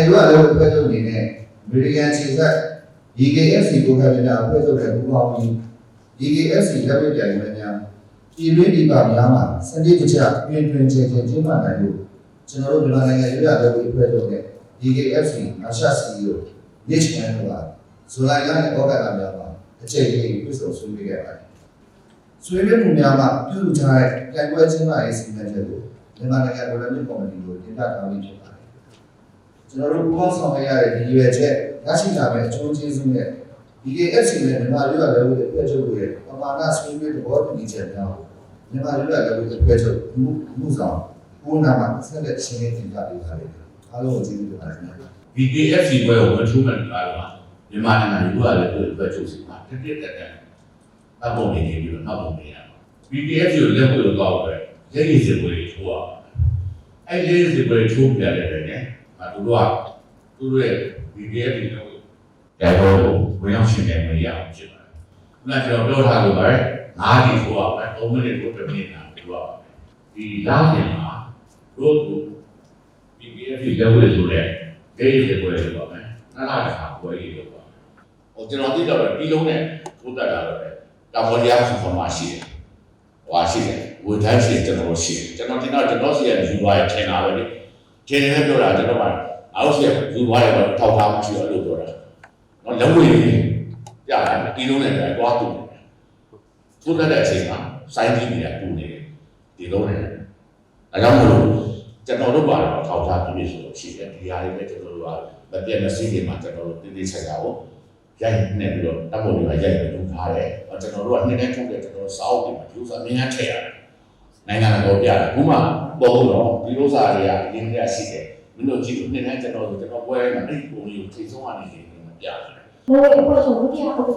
နိုင်ငံရွေးလည်းအဖွဲ့ချုပ်အနေနဲ့ American ခြေဆက် EKFC ကိုဟန်နေတာအဖွဲ့ချုပ်တဲ့ဘူပေါင်းကြီး EKFC လက်ဝဲပြိုင်ပွဲများပြည်တွင်းဒီပါများမှာစနစ်တကျတွင်တွင်ချေချေကျင်းပနိုင်လို့ကျွန်တော်တို့မြန်မာနိုင်ငံရွေးလည်းအဖွဲ့ချုပ်နဲ့ EKFC အာရှစီကို Niche Man ကဇူလိုင်လနဲ့ဩဂတ်လများမှာအချိန်ကြီးပြည့်စုံဆွေးနွေးခဲ့ပါတယ်။ဆွေးနွေးမှုများမှာပြုလုပ်ထားတဲ့ကြံပွဲချင်းပါရေးစီမံချက်ကိုမြန်မာနိုင်ငံဗဟိုလမ်းကော်မတီကိုတင်ပြထားပြီးဖြစ်ပါတယ်။ ကျွန်တော်တို့ပူးပေါင်းဆောင်ရွက်ရတဲ့ဒီရွယ်ချက်ရရှိလာမယ့်အကျိုးကျေးဇူးနဲ့ DKFC နဲ့မြန်မာလူ့အလည်းဝေးအဖွဲ့ချုပ်ရဲ့ပမာဏဆွေးနွေးသဘောတူညီချက်များကိုမြန်မာလူ့အလည်းဝေးအဖွဲ့ချုပ်မှုမှုဆောင်ကိုနာမှာဆက်လက်ရှင်းလင်းတင်ပြပေးထားတယ်။အားလုံးကိုကျေးဇူးတင်ပါတယ်ခင်ဗျာ။ BKFC ဘွဲကိုမထူးမှန်လာတော့မြန်မာနိုင်ငံယူရလည်းသူ့အတွက်ချုပ်စီမှာတက်တက်တက်တက်အပုံနေနေပြီးတော့နောက်ပုံနေရမှာ BKFC ကိုလက်ကိုတော့ပဲရဲရည်စပွဲထိုးရအဲ့ရဲရည်စပွဲထိုးပြရတယ်နဲ့ အတူတော့သူတို့ရဲ့ BKFC ကိုရတော့ဝင်ရောက်ရှင်တယ်မရအောင်ဖြစ်ပါတယ်ခုနကျွန်တော်ပြောထားလို့ပါတယ်ငါးဒီထိုးရမယ်3မိနစ်ကိုတစ်မိနစ်နာထိုးရမယ်ဒီလာပြင်မှာတို့ BKFC လက်ဝဲဆိုတဲ့ဒိတ်တွေပွဲတွေပါမယ်။နားလာတစ်ခါပွဲကြီးလို့ပါ။ဟိုကျွန်တော်သိတော့ပြီးလုံးနဲ့ထိုးတက်တာတော့တာမော်လီယာဆန်ဖော်မရှိတယ်။ဟွာရှိတယ်။ဝေတိုင်းရှိကျွန်တော်ရှိတယ်။ကျွန်တော်ဒီတော့ကျွန်တော်စီရယူပါရထင်တာပဲလေ။ ထင်တယ်ပြောတာကျွန်တော်ကအောက်စီယူပါရတော့ထောက်ထားမှရှိတော့လို့ပြောတာ။နော်လက်ဝဲကြီးပြတယ်ပြီးလုံးနဲ့တွားတူတယ်။ထိုးတက်တဲ့အချိန်မှာစိုင်းကြီးတွေကပူနေတယ်။ဒီလုံးနဲ့အဲကြောင့်မလို့ကျွန်တော်တို့ကတော့ထောက်ထားပြီးပြီဆိုလို့ရှိတယ်ဒီဟာတွေပဲကျွန်တော်တို့ကမပြတ်မစည်းတွေမှာကျွန်တော်တို့တင်းတင်းဆိုင်တာကိုရိုက်နေပြီးတော့တမို့တွေကရိုက်ပြီးလုပ်ထားတယ်။ကျွန်တော်တို့ကနှစ်နဲ့ထုတ်တယ်ကျွန်တော်တို့စာအုပ်တွေမှာဒီဥစ္စာအများကြီးထည့်ရတယ်။နိုင်ငံတော်ပြတယ်။ခုမှ ပေါ်တော့ဒီဥစ္စာတွေကအရင်ကရှိတယ်။မင်းတို့ကြည့်လို့နှစ်နဲ့ကျွန်တော်တို့ကျွန်တော်ပွဲမှာအဲ့ဒီပုံလေးကိုထိဆုံးကနေနေမပြတယ်ဘဝအဖွဲ့ချုပ်ဒုတိယဥက္ကဋ္ဌ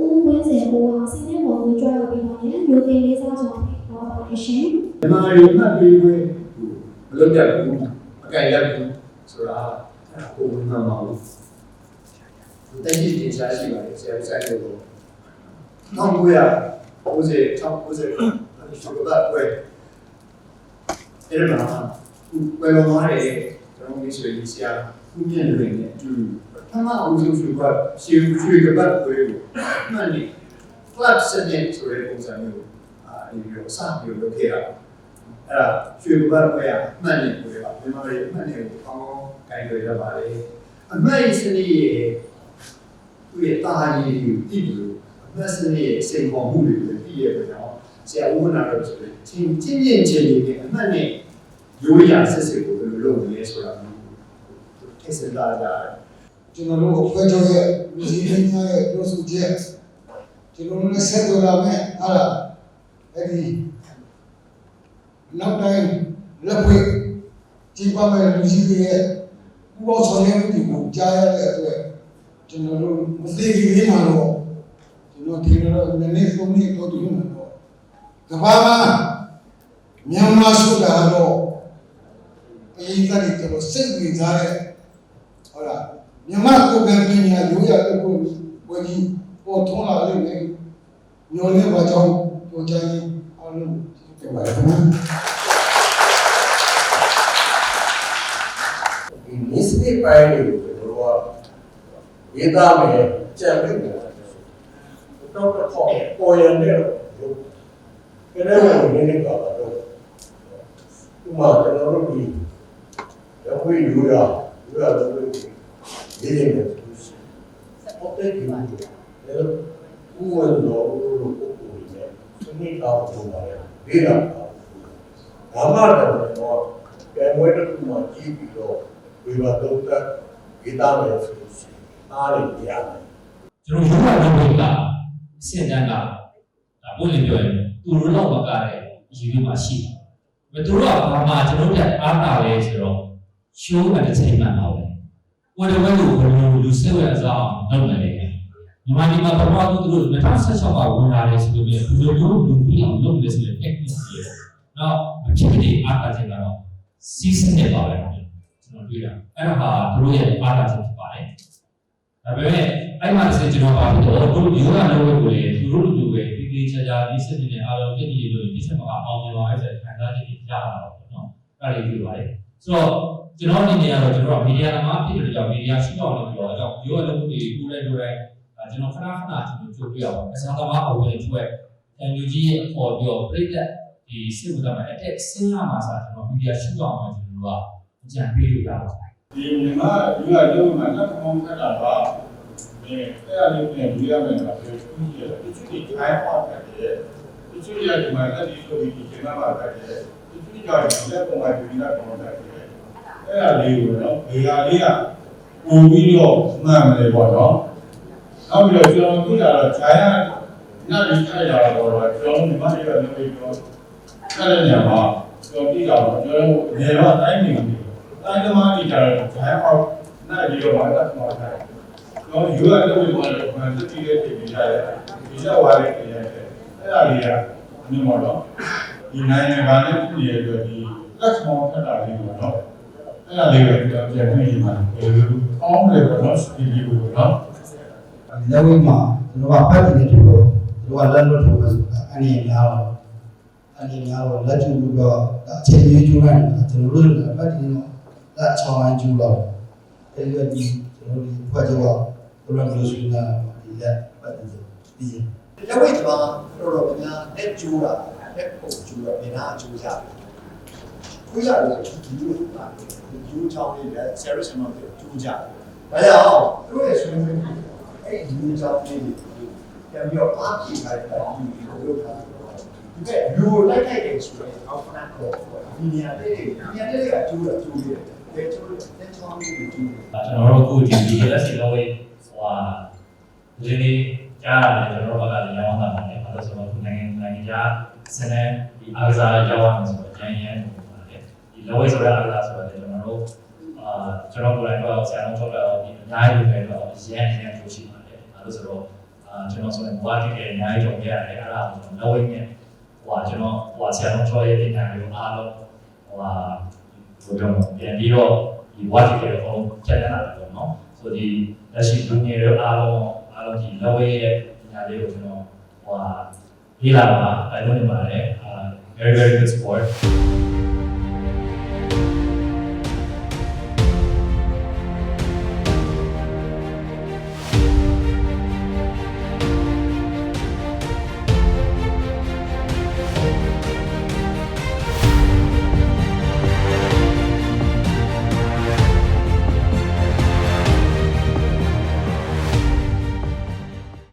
ဦးဝင်းစင်ဦးဟာစီနေမော်ကိုကြွရောက်ပြီးတော့လည်းမျိုးသိန်းလေးစားကြောင်းဟောပါရှင်မြန်မာရုံမှတ်ပြီးခွင့်မလုပ်ကြဘူးအကန့်ရက်ဘူးဆိုတာအဲ့ဒါကိုမှန်ပါဘူးတတိယတင်ရှားရှိပါတယ်ဆရာဦးဆိုင်တို့1990 60 60အဲ့ဒီတော့ဘယ် အဲ့ဒါဘယ်လိုမှလည်းကျွန်တော်မျိုးဆိုရင်ဆရာဦးမြင့်လွင်နဲ့အတူပထမအဦးဆုံးဆိုတော့ရှေးရွှေကပတ်ပွဲကိုမှန်နေ club စနစ်ဆိုတဲ့ပုံစံမျိုးအာဒီလိုစပြီးလုပ်ခဲ့တာအဲ့ဒါရွှေဘတ်ပွဲအမှတ်နေပွဲပါမြန်မာတွေအမှတ်နေကိုကောင်းကောင်းကိုင်တွယ်ရပါတယ်အမှတ်ရစနစ်ရဲ့သူ့ရဲ့တာရည်ကိုတည်လို့အမှတ်စနစ်ရဲ့စိန်ခေါ်မှုတွေကိုလည်းတည်ရတဲ့ကြောင့် ဆရာဦးနာတော့ဆိုရင်ချင်းချင်းချင်းချင်းနဲ့အမှတ်နဲ့ရိုးရာစစ်စစ်ကိုဘယ်လိုလုပ်မလဲဆိုတာမျိုးထည့်စင်လာကြတယ်ကျွန်တော်တို့အဖွဲ့ချုပ်ရဲ့လူကြီးတွေများရဲ့ပြောဆိုချက်ကျွန်တော်တို့လည်းဆက်သွယ်လာမယ်ဟာလားအဲ့ဒီနောက်တိုင်းလက်ဖွင့်ကြည့်ပါမယ်လူကြီးတွေရဲ့ပူပေါင်းဆောင်ရွက်မှုတွေကိုကြားရတဲ့အတွက်ကျွန်တော်တို့မသိခင်လေးမှာတော့ကျွန်တော်ဒီလိုနည်းနည်းဆုံးနေတော့တူမှာတော့ ကဘာမှာမြန်မာဆိုတာတော့အရင်ကတည်းကစိတ်ဝင်စားတဲ့ဟုတ်လားမြမကိုယ်ကပညာရိုးရတဲ့ကိုဝကြီးပေါ်ထွန်းလာလိမ့်မယ်ညော်နေပါကြောင်းပြောကြရင်အားလုံးကျေးဇူးတင်ပါတယ်ခင်ဗျာဒီ mystic ပိုင်းတွေကိုကျွန်တော်တို့ကရေးသားမယ် ကြံပြမယ်တော့တော့ပေါ်ရတဲ့ကလေးဝင်နေနေပါတော့ဒီမှာကျွန်တော်တို့ဒီတော့ဝိယူရာယူရာတော့ဒီနေနေဟုတ်တယ်ဒီမှာလေဦးဝယ်တော့လို့ပို့ပို့နေတယ်ဒီနေ့တော့ပုံပါလေဒီတော့ဘာမှတော့ကဲဝဲတော့မှကြည့်ပြီးတော့ဝေဘာတော့ကရေးသားမယ်ဆိုလို့ရှိရင်အားရရတယ်ကျွန်တော်ဘုရားလုံးလုံးကအစင်တန်းကဒါဘုရင်ပြောရင် သူတို့တော့မကတဲ့အယူမှာရှိတယ်။မသူတို့ကဘာမှကျွန်တော်တို့အားတာလဲဆိုတော့ရှိုးတဲ့ချိန်မှန်ပါပဲ။ဝယ်ဝယ်လို့ဘယ်လိုလူစိတ်ဝင်စားအောင်လုပ်နေလဲ။မြန်မာပြည်မှာပထမဆုံးသူတို့2016ကဝင်လာတယ်ဆိုပြီးဘယ်လိုမျိုးလူပြီးအောင်လုပ်လဲဆိုတဲ့ technique တွေ။နောက်အဖြစ်အပျက်အားတာခြင်းကတော့စီးစနစ်ပါပဲကျွန်တော်တွေ့တာ။အဲ့ဒါဟာသူတို့ရဲ့အားတာခြင်းဖြစ်ပါတယ်။ဒါပေမဲ့အဲ့မှာတစ်စကျွန်တော်ပါတော့တို့ယူရတဲ့ဘက်ကိုလေသူ တို့လူတွေပဲတိတိကျကျဒီစက်တွေနဲ့အားလုံးပြည့်ပြည့်လို့ဒီစက်မှာအောင်မြင်ပါရဲ့ဆိုတဲ့ခံစားချက်တွေကြားလာတော့ပေါ့နော်အဲ့ဒါလေးပြောပါတယ်ဆိုတော့ကျွန်တော်အနေနဲ့ကတော့ကျွန်တော်ကမီဒီယာသမားဖြစ်တဲ့ကြောင့်မီဒီယာရှိတော့လို့ပြောအကြောင်းရိုးအလုပ်တွေပူရဲလိုရဲကျွန်တော်ခဏခဏကျွန်တော်ကြိုပြရအောင်အစားသမားအဝင်ထွက် NUG ရဲ့အပေါ်ပြောပြိတက်ဒီစစ်မှုသားမှာအတက်ဆင်းရမှာစားကျွန်တော်မီဒီယာရှိတော့မှာကျွန်တော်ကအကြံပေးလို့ရပါတယ်ဒီမြန်မာဒီကရုံးမှာလက်ကောင်းခက်တာပါ အဲအဲ့အလေးနဲ့ဒီရမယ်ကပြောပြီးရတယ်ဒီချိုးတိုင်းဟောက်တယ်ဒီချိုးရဒီမှာလက်ဒီဆိုပြီးဒီကျင်းမှာပါတယ်ဒီချိုးကြတယ်လက်ကောင်းကဒီလက်ကောင်းတယ်အဲ့အလေးကိုတော့ဒီဟာလေးကပုံပြီးတော့မှန်တယ်ပေါ့နော်နောက်ပြီးတော့ကျွန်တော်တို့ကတော့ဂျိုင်းရနားပြီးခိုက်လာတော့ကျွန်တော်ဒီမှာရတဲ့လုပ်ပြီးတော့အဲ့ဒီညမှာကျွန်တော်ပြီးတော့ကျွန်တော်နေတော့တိုင်းနေပြီတိုင်းသမားတွေကြတော့ဂျိုင်းအောင်နိုင်ပြီးတော့ဘာသာမှာထားတယ်။ တော့ယူရတဲ့ဘက်မှာတော့ဘာသတိနဲ့ပြည်ကြရတယ်။ဒီချက်ဝါလေးပြည်ရတယ်။အဲ့ဒါလေးကအမြင်ပါတော့ဒီနိုင်ငံကလည်းပြည်ရတဲ့ဒီလက်မောင်းထတာလေးပေါ့နော်။အဲ့ဒါလေးကိုကျွန်တော်ပြန်ပြီးဒီမှာဘယ်လိုအောင်းလဲပေါ့နော်ဒီလိုပေါ့နော်။ဒီလက်ဝဲမှာကျွန်တော်ကဖတ်နေတယ်လို့ကျွန်တော်ကလက်လွတ်ထုတ်လို့ဆိုတာအနေများတော့အနေများတော့လက်ကျူပြီးတော့အခြေအနေကျူလိုက်တာကျွန်တော်တို့လည်းဖတ်နေတော့လက်ချောင်းတိုင်းကျူတော့အဲဒီကဒီကျွန်တော်ဒီဖတ်ကြောတော့ဘယ်လိုလုပ်ရှိ နေတာဒီလက်ဖတ်နေတယ်ဒီလက်ဝိတ်မှာတော်တော်များများလက်ကျိုးတာလက်ပုံကျိုးတာဘယ်နာအကျိုးကြလဲခွေးရတယ်ဒီလိုပါဒီယူချောင်းလေးလက် service မှာကျိုးကြတယ်ဒါကြောင့်သူ့ရဲ့ဆွေးနွေးမှုအဲ့ဒီယူချောင်းလေးတွေပြန်ပြီးတော့အားဖြည့်ထားတဲ့ဒီလိုလုပ်ထားတယ်ဒီကလူလိုက်ခိုက်တယ်ဆိုရင်အောက်ဖနက်ကိုဒီနေရာလေးတွေဒီနေရာလေးတွေကကျိုးတာကျိုးတယ်ဘယ်ကျိုးလဲလက်ချောင်းလေးတွေကျိုးတယ်ကျွန်တော်တို့အခုဒီ DLS လောဝေးဟို ဟာဒီနေ့ကြားရတယ်ကျွန်တော်တို့ဘက်ကလည်းရောင်းတာပါတယ်ဘာလို့ဆိုတော့နိုင်ငံနိုင်ငံခြားစနေဒီအားကစားရောက်ရမယ်ဆိုတော့ကျန်ရန်ပါတယ်ဒီလောဝေးဆိုတဲ့အားကစားဆိုတော့ကျွန်တော်တို့အာကျွန်တော်ကိုယ်တိုင်တော့ဆရာတော်ချုပ်တော့ဒီအများကြီးပဲတော့ရန်ရန်ကျိုးရှိပါတယ်ဘာလို့ဆိုတော့အာကျွန်တော်ဆိုရင်ဘွားတိကအများကြီးတော့ပြရတယ်အဲ့ဒါကိုကျွန်တော်လောဝေးနဲ့ဟိုဟာကျွန်တော်ဟိုဟာဆရာတော်ချုပ်ရဲ့တင်တာမျိုးအားလုံးဟိုဟာဘယ်လိုပြန်ပြီးတော့ဒီဘွားတိကအကုန်ချက်ရတာပေါ့နော်ဆိုဒီ လက်ရှိလူငယ်တွေအားလုံးအားလုံးဒီလောဝေးရဲ့ညာလေးကိုကျွန်တော်ဟိုဟာရေးလာပါအဲ့လိုနေပါတယ်အာ very very good sport